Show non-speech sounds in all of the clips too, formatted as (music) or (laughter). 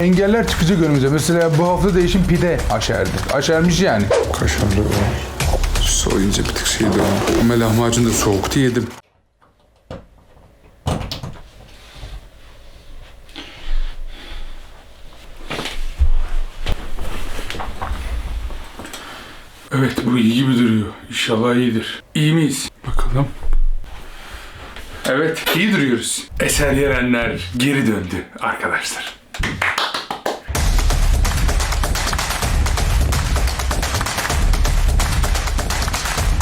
engeller çıkacak önümüze. Mesela bu hafta değişim pide aşerdi. Aşermiş yani. Kaşarlı o. Soğuyunca bir tık şeydi o. Ama lahmacun da soğuktu yedim. Evet bu iyi gibi duruyor. İnşallah iyidir. İyi miyiz? Bakalım. Evet iyi duruyoruz. Eser Yerenler geri döndü arkadaşlar.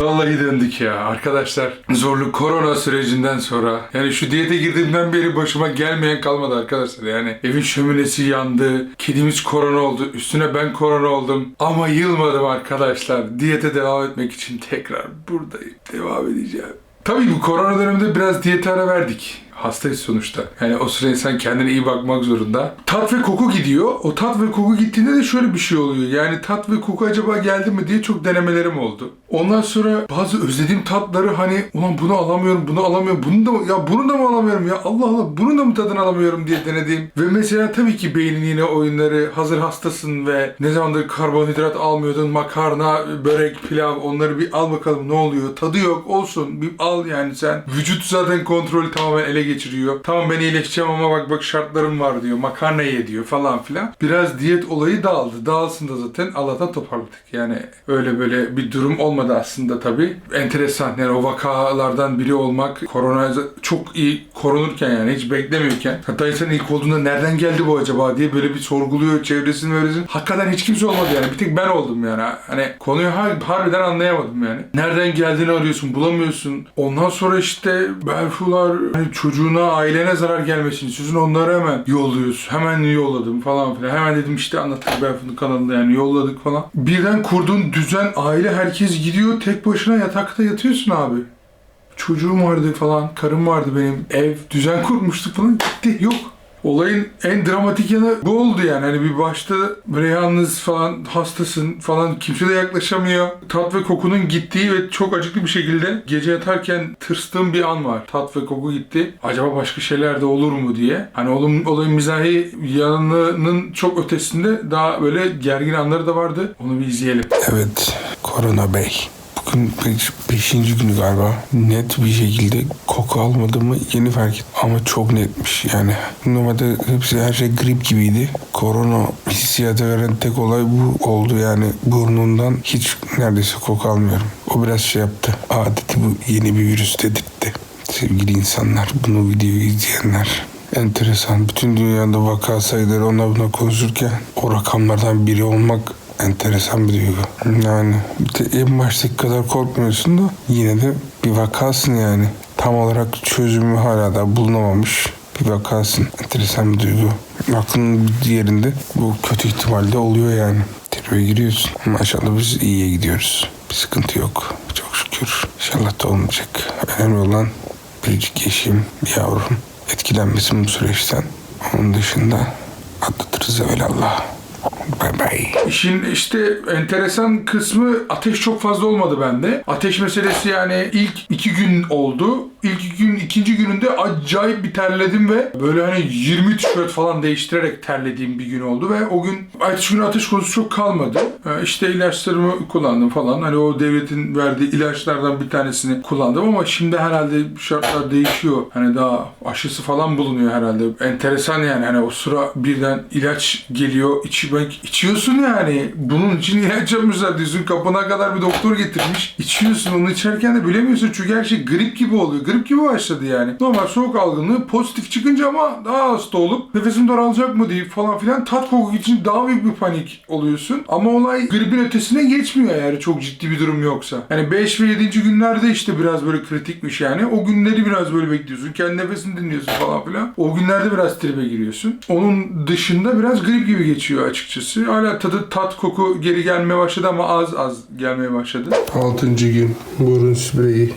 Vallahi döndük ya arkadaşlar. Zorlu korona sürecinden sonra yani şu diyete girdiğimden beri başıma gelmeyen kalmadı arkadaşlar. Yani evin şöminesi yandı. Kedimiz korona oldu. Üstüne ben korona oldum. Ama yılmadım arkadaşlar. Diyete devam etmek için tekrar buradayım. Devam edeceğim. Tabii bu korona döneminde biraz diyete ara verdik. Hastayız sonuçta. Yani o süre insan kendine iyi bakmak zorunda. Tat ve koku gidiyor. O tat ve koku gittiğinde de şöyle bir şey oluyor. Yani tat ve koku acaba geldi mi diye çok denemelerim oldu. Ondan sonra bazı özlediğim tatları hani ulan bunu alamıyorum, bunu alamıyorum, bunu da ya bunu da mı alamıyorum ya Allah Allah bunun da mı tadını alamıyorum diye denediğim. Ve mesela tabii ki beynin yine oyunları hazır hastasın ve ne zamandır karbonhidrat almıyordun makarna, börek, pilav onları bir al bakalım ne oluyor. Tadı yok olsun bir al yani sen. Vücut zaten kontrolü tamamen ele geçiriyor. Tamam ben iyileşeceğim ama bak bak şartlarım var diyor. Makarna ye diyor falan filan. Biraz diyet olayı dağıldı. Dağılsın da zaten Allah'tan toparladık. Yani öyle böyle bir durum olmadı aslında tabii. Enteresan yani o vakalardan biri olmak korona çok iyi korunurken yani hiç beklemiyorken hatta insan ilk olduğunda nereden geldi bu acaba diye böyle bir sorguluyor çevresini öğresin. Hakikaten hiç kimse olmadı yani. Bir tek ben oldum yani. Hani konuyu har- harbiden anlayamadım yani. Nereden geldiğini arıyorsun bulamıyorsun. Ondan sonra işte Berfular hani çocuğuna ailene zarar gelmesin istiyorsun onları hemen yolluyorsun. Hemen yolladım falan filan. Hemen dedim işte anlattık Berfu'nun kanalında yani yolladık falan. Birden kurduğun düzen aile herkes gidiyor tek başına yatakta yatıyorsun abi. Çocuğum vardı falan, karım vardı benim. Ev, düzen kurmuştuk falan. Gitti, yok. Olayın en dramatik yanı bu oldu yani. Hani bir başta yalnız falan hastasın falan kimse de yaklaşamıyor. Tat ve kokunun gittiği ve çok acıklı bir şekilde gece yatarken tırstığım bir an var. Tat ve koku gitti. Acaba başka şeyler de olur mu diye. Hani olayın, olayın mizahi yanının çok ötesinde daha böyle gergin anları da vardı. Onu bir izleyelim. Evet, Korona Bey. Bugün beş, beşinci günü galiba. Net bir şekilde koku almadığımı yeni fark ettim. Ama çok netmiş yani. Normalde hepsi her şey grip gibiydi. Korona hissiyatı veren tek olay bu oldu yani. Burnundan hiç neredeyse koku almıyorum. O biraz şey yaptı. Adeti bu yeni bir virüs dedirtti. Sevgili insanlar, bunu videoyu izleyenler. Enteresan. Bütün dünyada vaka sayıları ona buna konuşurken o rakamlardan biri olmak enteresan bir duygu. Yani en baştaki kadar korkmuyorsun da yine de bir vakasın yani. Tam olarak çözümü hala da bulunamamış bir vakasın. Enteresan bir duygu. Aklının diğerinde bu kötü ihtimalde oluyor yani. Tribe giriyorsun. Maşallah biz iyiye gidiyoruz. Bir sıkıntı yok. Çok şükür. İnşallah da olmayacak. Önemli olan biricik eşim, yavrum etkilenmesin bu süreçten. Onun dışında atlatırız evvelallah. Bay. İşin işte enteresan kısmı ateş çok fazla olmadı bende. Ateş meselesi yani ilk iki gün oldu. İlk gün, ikinci gününde acayip bir terledim ve böyle hani 20 tişört falan değiştirerek terlediğim bir gün oldu ve o gün ertesi gün ateş konusu çok kalmadı. Ee, İşte ilaçlarımı kullandım falan. Hani o devletin verdiği ilaçlardan bir tanesini kullandım ama şimdi herhalde şartlar değişiyor. Hani daha aşısı falan bulunuyor herhalde. Enteresan yani hani o sıra birden ilaç geliyor içmek içiyorsun yani. Bunun için ilaç yapmışlar diyorsun. Kapına kadar bir doktor getirmiş. İçiyorsun onu içerken de bilemiyorsun çünkü her şey grip gibi oluyor. Grip gibi başladı yani. Normal soğuk algınlığı pozitif çıkınca ama daha hasta olup nefesim daralacak mı deyip falan filan tat koku için daha büyük bir panik oluyorsun. Ama olay gripin ötesine geçmiyor yani çok ciddi bir durum yoksa. Yani 5 ve 7. günlerde işte biraz böyle kritikmiş yani. O günleri biraz böyle bekliyorsun. Kendi nefesini dinliyorsun falan filan. O günlerde biraz tribe giriyorsun. Onun dışında biraz grip gibi geçiyor açıkçası. Hala tadı tat koku geri gelmeye başladı ama az az gelmeye başladı. Altıncı gün burun spreyi.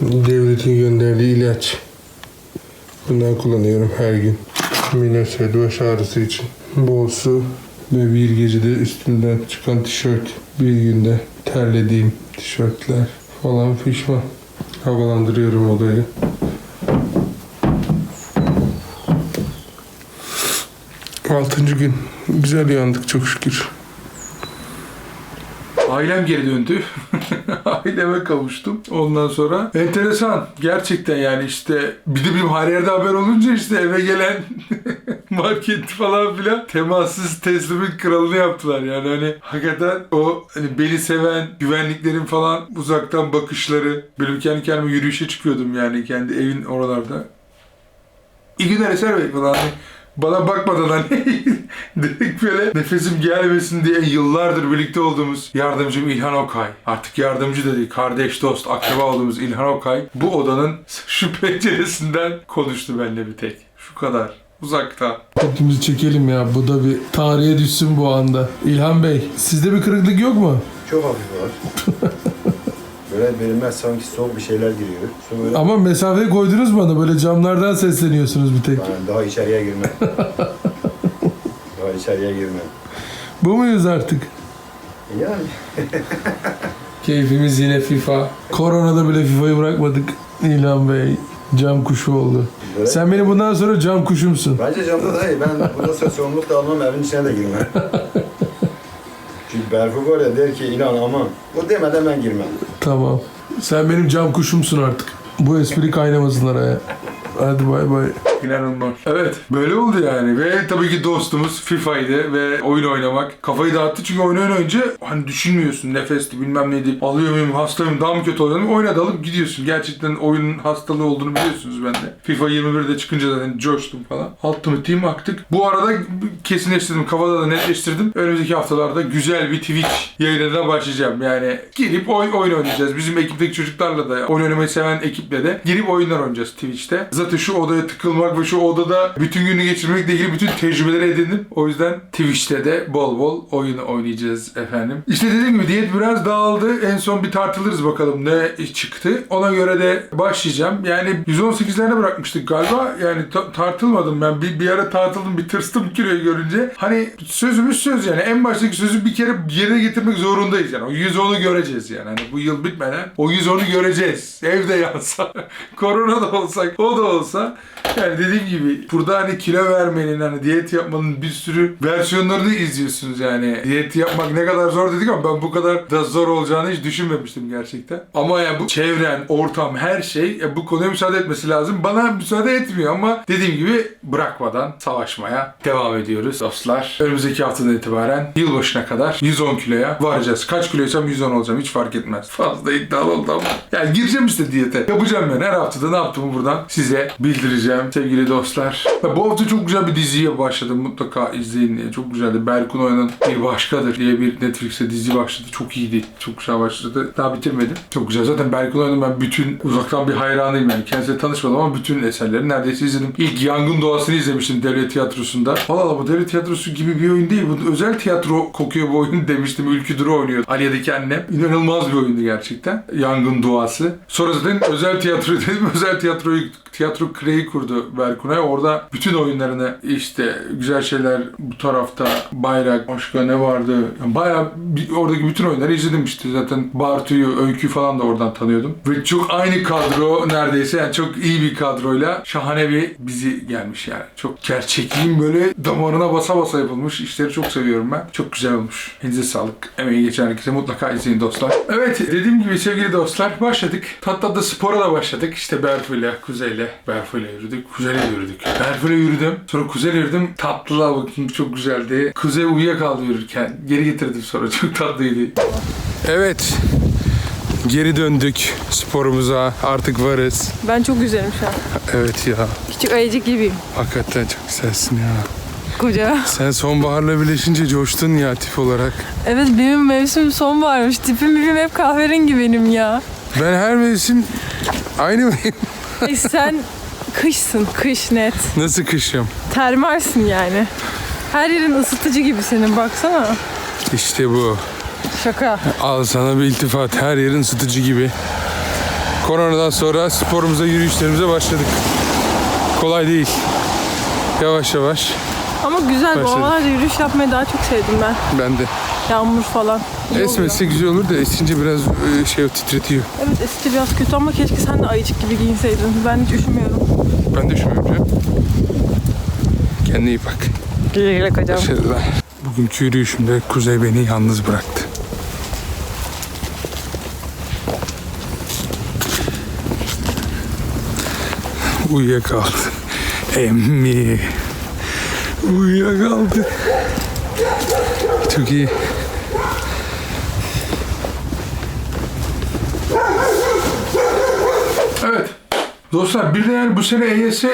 Devletin gönderdiği ilaç. Bundan kullanıyorum her gün. Minoset baş ağrısı için. Bol su ve bir gecede üstümden çıkan tişört. Bir günde terlediğim tişörtler falan fişman. Havalandırıyorum odayı. Altıncı gün. Güzel uyandık çok şükür. Ailem geri döndü. (laughs) Aileme kavuştum. Ondan sonra enteresan. Gerçekten yani işte bir de benim her yerde haber olunca işte eve gelen (laughs) market falan filan temassız teslimin kralını yaptılar. Yani hani hakikaten o hani beni seven güvenliklerin falan uzaktan bakışları. Benim kendi kendime yürüyüşe çıkıyordum yani kendi evin oralarda. İyi günler Eser Bey falan. Hani bana bakmadan hani (laughs) direkt böyle nefesim gelmesin diye yıllardır birlikte olduğumuz yardımcım İlhan Okay. Artık yardımcı değil, kardeş, dost, akraba olduğumuz İlhan Okay. Bu odanın (laughs) şu penceresinden konuştu benimle bir tek. Şu kadar. Uzakta. Hepimizi çekelim ya. Bu da bir tarihe düşsün bu anda. İlhan Bey, sizde bir kırıklık yok mu? Çok hafif var. (laughs) böyle verilmez sanki soğuk bir şeyler giriyor. Böyle Ama mesafeyi koydunuz bana. Böyle camlardan sesleniyorsunuz bir tek. ben daha içeriye girmem. (laughs) daha içeriye girmem. Bu muyuz artık? Yani (laughs) Keyfimiz yine FIFA. Koronada bile FIFA'yı bırakmadık. İlhan Bey cam kuşu oldu. böyle. Sen benim bundan sonra cam kuşumsun. Bence camda daha iyi. Ben bundan sonra sorumluluk da almam, evin içine de girmem. (laughs) Çünkü Berfu var ya der ki ilan aman. O demeden ben girmem. Tamam. Sen benim cam kuşumsun artık. Bu espri kaynamasın araya. Hadi bay bay. İnanılmaz. Evet. Böyle oldu yani. Ve tabii ki dostumuz FIFA'ydı ve oyun oynamak kafayı dağıttı. Çünkü oyun oynayınca hani düşünmüyorsun nefesti bilmem neydi alıyor muyum hasta daha mı kötü oluyorum? Oyuna dalıp gidiyorsun. Gerçekten oyunun hastalığı olduğunu biliyorsunuz ben de FIFA 21'de çıkınca zaten coştum falan. Ultimate Team aktık. Bu arada kesinleştirdim. Kafada da netleştirdim. Önümüzdeki haftalarda güzel bir Twitch yayınına başlayacağım. Yani girip oyun, oyun oynayacağız. Bizim ekipteki çocuklarla da oyun oynamayı seven ekiple de girip oyunlar oynayacağız Twitch'te. Zaten şu odaya tıkılmak ve şu odada bütün günü geçirmekle ilgili bütün tecrübeleri edindim. O yüzden Twitch'te de bol bol oyun oynayacağız efendim. İşte dediğim gibi diyet biraz dağıldı. En son bir tartılırız bakalım ne çıktı. Ona göre de başlayacağım. Yani 118'lerde bırakmıştık galiba. Yani ta- tartılmadım ben. Bir, bir ara tartıldım bir tırstım kiloyu görünce. Hani sözümüz söz yani. En baştaki sözü bir kere yerine getirmek zorundayız yani. O 110'u göreceğiz yani. Hani bu yıl bitmeden o 110'u göreceğiz. Evde yansa, (laughs) korona da olsak, o da olsa. Yani dediğim gibi burada hani kilo vermenin hani diyet yapmanın bir sürü versiyonlarını izliyorsunuz yani. Diyet yapmak ne kadar zor dedik ama ben bu kadar da zor olacağını hiç düşünmemiştim gerçekten. Ama ya bu çevren, ortam, her şey ya bu konuya müsaade etmesi lazım. Bana müsaade etmiyor ama dediğim gibi bırakmadan savaşmaya devam ediyoruz dostlar. Önümüzdeki haftadan itibaren yılbaşına kadar 110 kiloya varacağız. Kaç kiloysam 110 olacağım hiç fark etmez. Fazla iddialı oldu ama. Yani gireceğim işte diyete. Yapacağım yani her haftada ne yaptığımı buradan size bildireceğim sevgili dostlar. Ya bu hafta çok güzel bir diziye başladım. Mutlaka izleyin diye. Çok güzeldi. Berkun Oya'nın Bir Başkadır diye bir Netflix'te dizi başladı. Çok iyiydi. Çok güzel başladı. Daha bitirmedim. Çok güzel. Zaten Berkun Oya'nın ben bütün uzaktan bir hayranıyım yani. Kendisiyle tanışmadım ama bütün eserlerini neredeyse izledim. İlk Yangın Doğası'nı izlemiştim devlet tiyatrosunda. Allah bu devlet tiyatrosu gibi bir oyun değil. Bu özel tiyatro kokuyor bu oyun demiştim. Ülkü Duru oynuyor. Aliye'deki annem. İnanılmaz bir oyundu gerçekten. Yangın Doğası. Sonra zaten özel tiyatro (laughs) dedim. Özel tiyatroyu tiyatro kreyi kurdu Berkunay. Orada bütün oyunlarını işte güzel şeyler bu tarafta bayrak başka ne vardı? Yani bayağı oradaki bütün oyunları izledim işte zaten Bartu'yu, Öykü falan da oradan tanıyordum. Ve çok aynı kadro neredeyse yani çok iyi bir kadroyla şahane bir bizi gelmiş yani. Çok gerçekliğin böyle damarına basa basa yapılmış. İşleri çok seviyorum ben. Çok güzel olmuş. Elinize sağlık. Emeği geçen herkese mutlaka izleyin dostlar. Evet dediğim gibi sevgili dostlar başladık. Tatlı da spora da başladık. İşte Berfu'yla, Kuzey'le. Berfu'yla yürüdük. Kuzey'le yürüdük. Berfu'yla yürüdüm. Sonra Kuzey'le yürüdüm. Tatlılığa bakın çok güzeldi. Kuzey uyuyakaldı yürürken. Geri getirdim sonra. (laughs) Çok tatlıydı. Evet. Geri döndük sporumuza. Artık varız. Ben çok güzelim şu an. Evet ya. Küçük ayıcık gibiyim. Hakikaten çok güzelsin ya. Koca. Sen sonbaharla birleşince coştun ya tip olarak. Evet benim mevsim sonbaharmış. Tipim mipim hep kahverengi benim ya. Ben her mevsim aynı mıyım? E sen kışsın. Kış net. Nasıl kışım? Termalsin yani. Her yerin ısıtıcı gibi senin baksana. İşte bu. Şaka. Al sana bir iltifat. Her yerin ısıtıcı gibi. Koronadan sonra sporumuza, yürüyüşlerimize başladık. Kolay değil. Yavaş yavaş. Ama güzel bu Başladık. havalarda yürüyüş yapmayı daha çok sevdim ben. Ben de. Yağmur falan. İyi oluyor. Esmese güzel olur da esince biraz e, şey titretiyor. Evet esti biraz kötü ama keşke sen de ayıcık gibi giyinseydin. Ben hiç üşümüyorum. Ben de üşümüyorum canım. Kendine iyi bak. Güle güle kocam. Başarılar. Bugünkü yürüyüşümde Kuzey beni yalnız bıraktı. Uyuyakaldı. Emmi. Uyuyakaldı. Çok iyi. Evet. Dostlar bir de yani bu sene EYS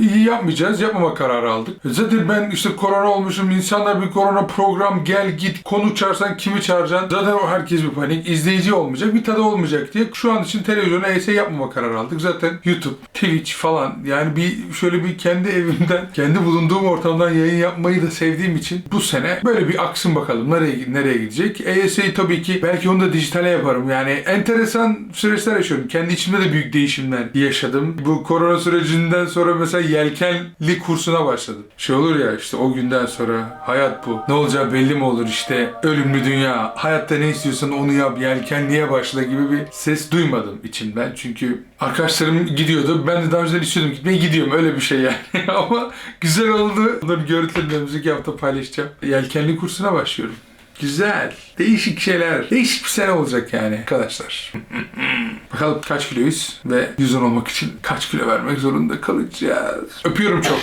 iyi yapmayacağız. Yapmama kararı aldık. Zaten ben işte korona olmuşum. İnsanlar bir korona program gel git konu çağırsan kimi çağıracaksın? Zaten o herkes bir panik. izleyici olmayacak. Bir tadı olmayacak diye şu an için televizyona EYS yapmama kararı aldık. Zaten YouTube, Twitch falan yani bir şöyle bir kendi evimden, kendi bulunduğum ortamdan yayın yapmayı da sevdiğim için bu sene böyle bir aksın bakalım nereye nereye gidecek. EYS'yi tabii ki belki onu da dijitale yaparım. Yani enteresan süreçler yaşıyorum. Kendi içimde de büyük değişimler yaşadım. Bu korona sürecinden sonra mesela yelkenli kursuna başladım. Şey olur ya işte o günden sonra hayat bu. Ne olacağı belli mi olur işte ölümlü dünya. Hayatta ne istiyorsan onu yap yelkenliğe başla gibi bir ses duymadım içimden. Çünkü arkadaşlarım gidiyordu. Ben de daha önceden istiyordum gitmeye gidiyorum öyle bir şey yani. (laughs) Ama güzel oldu. Bunların görüntülerini önümüzdeki hafta paylaşacağım. Yelkenli kursuna başlıyorum. Güzel. Değişik şeyler. Değişik bir sene olacak yani arkadaşlar. (laughs) Bakalım kaç kiloyuz ve 110 olmak için kaç kilo vermek zorunda kalacağız. Öpüyorum çok.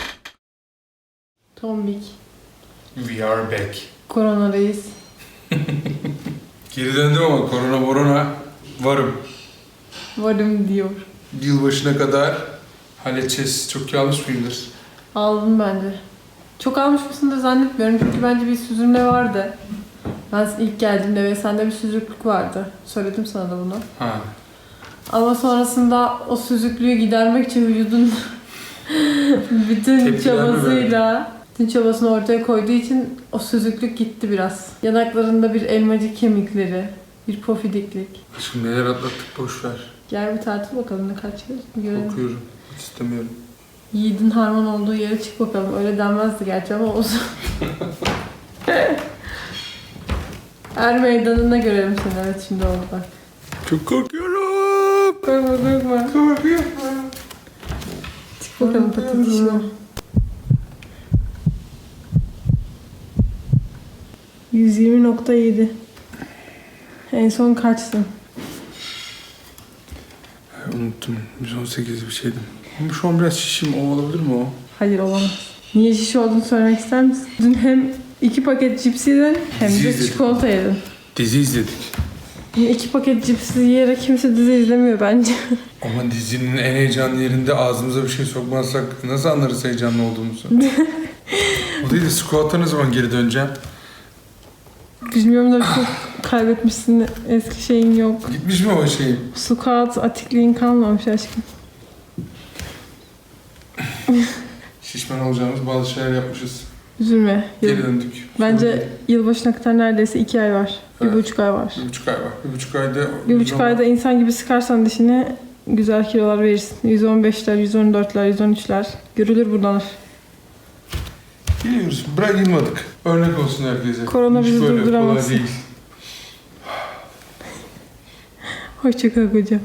Tombik. We are back. Koronadayız. (laughs) Geri döndüm ama korona morona varım. Varım diyor. Yılbaşına kadar halledeceğiz. Çok yanlış mıyımdır? Aldım bence. Çok almış mısındır zannetmiyorum çünkü bence bir süzülme vardı. Ben ilk geldiğimde ve sende bir süzüklük vardı. Söyledim sana da bunu. Ha. Ama sonrasında o süzüklüğü gidermek için vücudun (laughs) bütün Tepkiler çabasıyla bütün çabasını ortaya koyduğu için o süzüklük gitti biraz. Yanaklarında bir elmacık kemikleri, bir pofidiklik. Aşkım neler atlattık boş ver. Gel bir tatil bakalım ne kaç yıl görelim. Okuyorum. Hiç istemiyorum. Yiğidin harman olduğu yere çık bakalım. Öyle denmezdi gerçi ama olsun. (laughs) Er meydanına görelim seni. Evet şimdi oldu bak. Çok korkuyorum. Korkma korkma. Korkuyorum. Çık bakalım patatişime. %120.7 En son kaçsın? Unuttum. 118 bir şeydim. Ama şu an biraz şişim. O olabilir mi o? Hayır olamaz. Niye şiş olduğunu söylemek ister misin? Dün hem iki paket cips yedin hem Dizi de izledik. çikolata yedin. Dizi izledik. Yine iki paket cips yiyerek kimse dizi izlemiyor bence. (laughs) Ama dizinin en heyecanlı yerinde ağzımıza bir şey sokmazsak nasıl anlarız heyecanlı olduğumuzu? (laughs) o değil de squat'a ne zaman geri döneceğim? Bilmiyorum da çok kaybetmişsin. Eski şeyin yok. Gitmiş mi o şeyim? Squat atikliğin kalmamış aşkım. Şişman olacağımız bazı şeyler yapmışız. Üzülme. Geri döndük. Bence yılbaşına kadar neredeyse iki ay var. Bir Evet. buçuk ay var. Bir buçuk ay var. Bir buçuk ayda... Bir buçuk ayda insan gibi sıkarsan dişini güzel kilolar verirsin. 115'ler, 114'ler, 113'ler. Görülür buradan. Geliyoruz. Bırak yılmadık. Örnek olsun herkese. Korona bizi durduramaz. Hoşçakal kocam.